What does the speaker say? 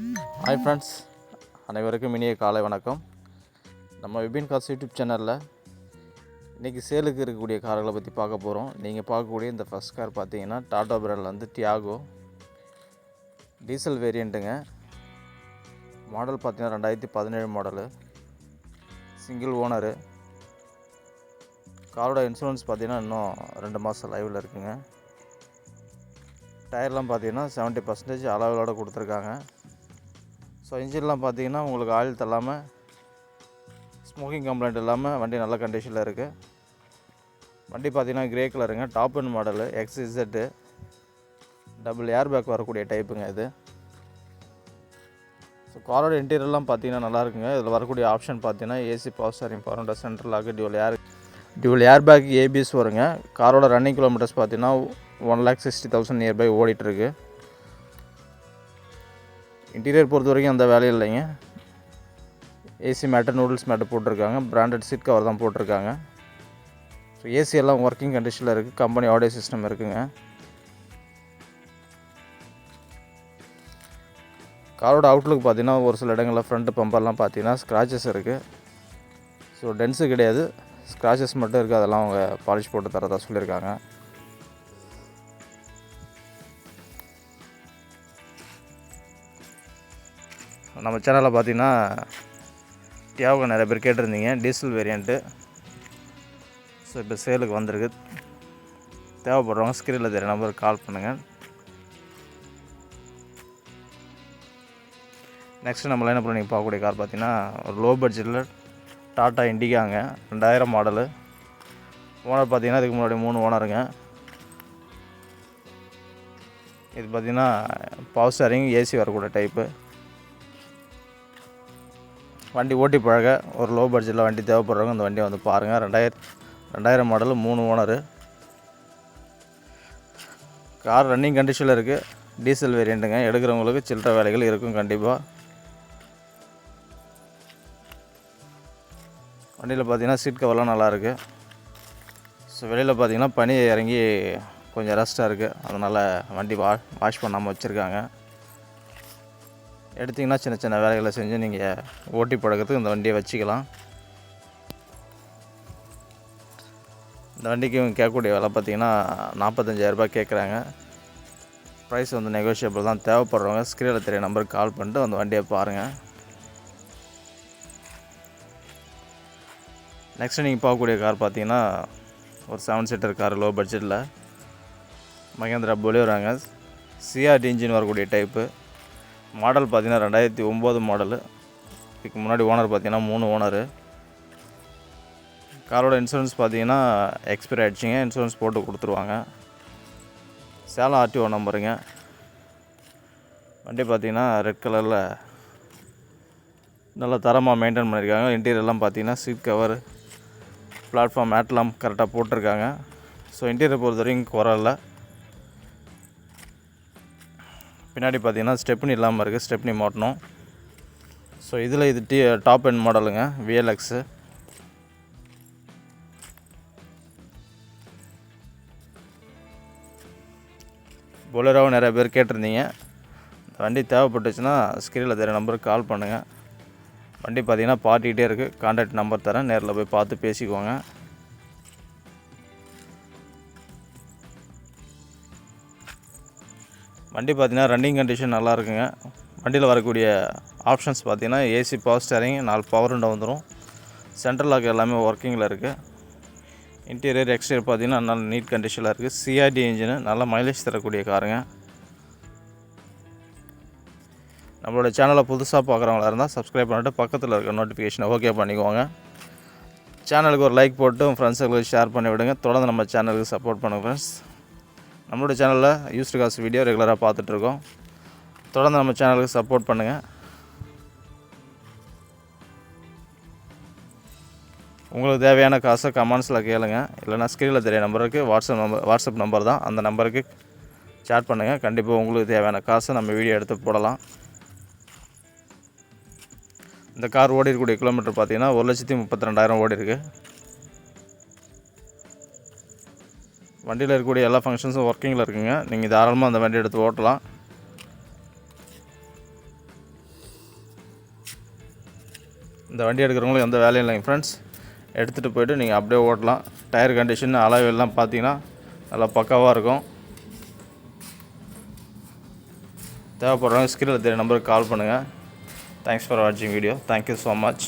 Hi friends அனைவருக்கும் இனிய காலை வணக்கம். நம்ம விபின் காஸ் யூடியூப் சேனலில் இன்றைக்கி சேலுக்கு இருக்கக்கூடிய கார்களை பற்றி பார்க்க போகிறோம் நீங்கள் பார்க்கக்கூடிய இந்த ஃபஸ்ட் கார் பார்த்தீங்கன்னா டாடா பிராண்டில் வந்து டியாகோ டீசல் வேரியண்ட்டுங்க மாடல் பார்த்தீங்கன்னா ரெண்டாயிரத்தி பதினேழு மாடலு சிங்கிள் ஓனரு காரோட இன்சூரன்ஸ் பார்த்திங்கன்னா இன்னும் ரெண்டு மாதம் லைவில் இருக்குங்க. டயர்லாம் பார்த்தீங்கன்னா செவன்ட்டி பர்சன்டேஜ் அளவுகளோடு கொடுத்துருக்காங்க. ஸோ இன்ஜின்லாம் பார்த்தீங்கன்னா உங்களுக்கு ஆயில் தள்ளாமல் ஸ்மோக்கிங் கம்ப்ளைண்ட் இல்லாமல் வண்டி நல்ல கண்டிஷனில் இருக்குது வண்டி பார்த்தீங்கன்னா கிரே கலருங்க top end model X Z double air bag வரக்கூடிய டைப்புங்க இது. ஸோ காரோட இன்டீரியர்லாம் பார்த்தீங்கன்னா நல்லா இருக்குங்க. இதில் வரக்கூடிய ஆப்ஷன் பார்த்தீங்கன்னா AC power steering பரோண்டா central lock dual air dual air bag ABS வருங்க. காரோட ரன்னிங் கிலோமீட்டர்ஸ் பார்த்தீங்கன்னா one lakh sixty thousand nearby ஓடிட்டுருக்கு இன்டீரியர் பொறுத்த வரைக்கும் அந்த வேலையும் இல்லைங்க. ஏசி மேட்டு நூடுல்ஸ் மேட்டு போட்டிருக்காங்க. பிராண்டட் சீட் கவர் தான் போட்டிருக்காங்க. ஸோ ஏசி எல்லாம் ஒர்க்கிங் கண்டிஷனில் இருக்குது கம்பெனி ஆடியோ சிஸ்டம் இருக்குங்க. காரோட அவுட்லுக் பார்த்தீங்கன்னா ஒரு சில இடங்களில் ஃப்ரண்ட் பம்பர்லாம் பார்த்தீங்கன்னா ஸ்க்ராச்சஸ் இருக்குது ஸோ டென்ஸு கிடையாது. ஸ்க்ராச்சஸ் மட்டும் இருக்குது அதெல்லாம் அவங்க பாலிஷ் போட்டு தரதா சொல்லியிருக்காங்க. நம்ம சேனலில் பார்த்தீங்கன்னா டியாகோ நிறைய பேர் கேட்டிருந்தீங்க டீசல் வேரியண்ட்டு ஸோ இப்போ சேலுக்கு வந்திருக்கு. தேவைப்படுறவங்க ஸ்க்ரீனில் தெரிய நம்பருக்கு கால் பண்ணுங்கள் நெக்ஸ்ட்டு நம்ம லைனப்பில் நீங்கள் பார்க்கக்கூடிய கார் பார்த்தீங்கன்னா ஒரு லோ பட்ஜெட்டில் டாட்டா இண்டிகாங்க ரெண்டாயிரம் மாடலு ஓனர் பார்த்தீங்கன்னா இதுக்கு முன்னாடி மூணு ஓனருங்க இது பார்த்தீங்கன்னா பவர் ஸ்டாரிங் ஏசி வரக்கூடிய டைப்பு வண்டி ஓட்டி பழக ஒரு லோ பட்ஜெட்டில் வண்டி தேவைப்படுறவங்க இந்த வண்டியை வந்து பாருங்கள் ரெண்டாயிரம் ரெண்டாயிரம் மாடலு மூணு ஓனரு கார் ரன்னிங் கண்டிஷனில் இருக்குது டீசல் வேரியண்ட்டுங்க எடுக்கிறவங்களுக்கு சில்லற வேலைகள் இருக்கும் கண்டிப்பாக வண்டியில் பார்த்தீங்கன்னா சீட் கவர்லாம் நல்லாயிருக்கு ஸோ வெளியில் பார்த்தீங்கன்னா பனி இறங்கி கொஞ்சம் ரெஸ்ட்டாக இருக்குது அதனால் வண்டி வா வாஷ் பண்ணாமல் வச்சுருக்காங்க. எடுத்திங்கன்னா சின்ன சின்ன வேலைகளை செஞ்சு நீங்கள் ஓட்டி பழக்கிறதுக்கு இந்த வண்டியை வச்சுக்கலாம். இந்த வண்டிக்கு இவங்க கேட்கக்கூடிய விலை பார்த்தீங்கன்னா நாற்பத்தஞ்சாயிரரூபா கேட்குறாங்க. ப்ரைஸ் வந்து நெகோஷியபிள் தான். தேவைப்படுறவங்க ஸ்க்ரீனில் தெரிய நம்பருக்கு கால் பண்ணிட்டு அந்த வண்டியை பாருங்கள் நெக்ஸ்ட்டு நீங்கள் பார்க்கக்கூடிய கார் பார்த்தீங்கன்னா ஒரு செவன் சீட்டர் கார் லோ. பட்ஜெட்டில் மகேந்திரா பொலியோராங்க சிஆர்டி இன்ஜின் வரக்கூடிய டைப்பு மாடல் பார்த்தீங்கன்னா ரெண்டாயிரத்தி ஒம்பது மாடலு. இதுக்கு முன்னாடி ஓனர் பார்த்தீங்கன்னா மூணு ஓனரு. காரோட இன்சூரன்ஸ் பார்த்தீங்கன்னா எக்ஸ்பைரி ஆகிடுச்சிங்க இன்சூரன்ஸ் போட்டு கொடுத்துருவாங்க. சேலம் ஆர்டிஓ நம்பருங்க வண்டி பார்த்தீங்கன்னா ரெட் கலரில் நல்ல தரமாக மெயின்டைன் பண்ணியிருக்காங்க. இன்டீரியர்லாம் பார்த்தீங்கன்னா சீட் கவர் பிளாட்ஃபார்ம் மேட்லாம் கரெக்டாக போட்டிருக்காங்க. ஸோ இன்டீரியர் பொறுத்த வரைக்கும் குறை இல்லை. பின்னாடி பார்த்தீங்கன்னா ஸ்டெப்னி இல்லாமல் இருக்குது. ஸ்டெப்னி மாட்டணும். ஸோ இதில் இது டி டாப் எண்ட் மாடலுங்க. விஎல்எக்ஸு பொலராவும் நிறைய பேர் கேட்டிருந்தீங்க. இந்த வண்டி தேவைப்பட்டுச்சுன்னா ஸ்க்ரீனில் தெரிய நம்பருக்கு கால் பண்ணுங்கள் வண்டி பார்த்தீங்கன்னா பாட்டிகிட்டே இருக்குது கான்டாக்ட் நம்பர் தரேன். நேரில் போய் பார்த்து பேசிக்கோங்க. வண்டி பார்த்தீங்கன்னா ரன்னிங் கண்டிஷன் நல்லா இருக்குங்க வண்டியில் வரக்கூடிய ஆப்ஷன்ஸ் பார்த்தீங்கன்னா ஏசி பவர் ஸ்டேரிங் நாலு பவர் விண்டோ வந்துடும் சென்ட்ரல் லாக் எல்லாமே ஒர்க்கிங்கில் இருக்குது இன்டீரியர் எக்ஸ்டீரியர் பார்த்தீங்கன்னா நல்ல நீட் கண்டிஷனில் இருக்குது சிஆர்டி இன்ஜினு நல்ல மைலேஜ் தரக்கூடிய காருங்க. நம்மளோட சேனலை புதுசாக பார்க்குறவங்களா இருந்தால் சப்ஸ்கிரைப் பண்ணிட்டு பக்கத்தில் இருக்க நோட்டிஃபிகேஷனை ஓகே பண்ணிக்கோங்க. சேனலுக்கு ஒரு லைக் போட்டு உங்கள் ஷேர் பண்ணி விடுங்க தொடர்ந்து நம்ம சேனலுக்கு சப்போர்ட் பண்ணுங்கள் ஃப்ரெண்ட்ஸ் நம்மளோட சேனலில் யூஸ்டு காசு வீடியோ ரெகுலராக பார்த்துட்ருக்கோம். தொடர்ந்து நம்ம சேனலுக்கு சப்போர்ட் பண்ணுங்கள் உங்களுக்கு தேவையான காசை கமெண்ட்ஸில் கேளுங்க. இல்லைனா ஸ்க்ரீனில் தெரிய நம்பருக்கு வாட்ஸ்அப் நம்பர் வாட்ஸ்அப் நம்பர் தான். அந்த நம்பருக்கு சேட் பண்ணுங்கள் கண்டிப்பாக உங்களுக்கு தேவையான காசை நம்ம வீடியோ எடுத்து போடலாம். இந்த கார் ஓடி இருக்கக்கூடிய கிலோமீட்டர் பார்த்தீங்கன்னா ஒரு லட்சத்தி முப்பத்தி ரெண்டாயிரம் ஓடி இருக்குது வண்டியில் இருக்கக்கூடிய எல்லா ஃபங்க்ஷன்ஸும் ஒர்க்கிங்கில் இருக்குங்க. நீங்கள் தாராளமாக அந்த வண்டி எடுத்து ஓட்டலாம். இந்த வண்டி எடுக்கிறவங்களும் எந்த வேலையும் இல்லைங்க ஃப்ரெண்ட்ஸ் எடுத்துகிட்டு போய்ட்டு நீங்கள் அப்படியே ஓட்டலாம். டயர் கண்டிஷன் அளவெல்லாம் பார்த்தீங்கன்னா நல்லா பக்காவாக இருக்கும். தேவைப்படுறவங்க ஸ்க்ரீனில் தெரிய நம்பருக்கு கால் பண்ணுங்கள் தேங்க்ஸ் ஃபார் வாட்சிங் video thank you so much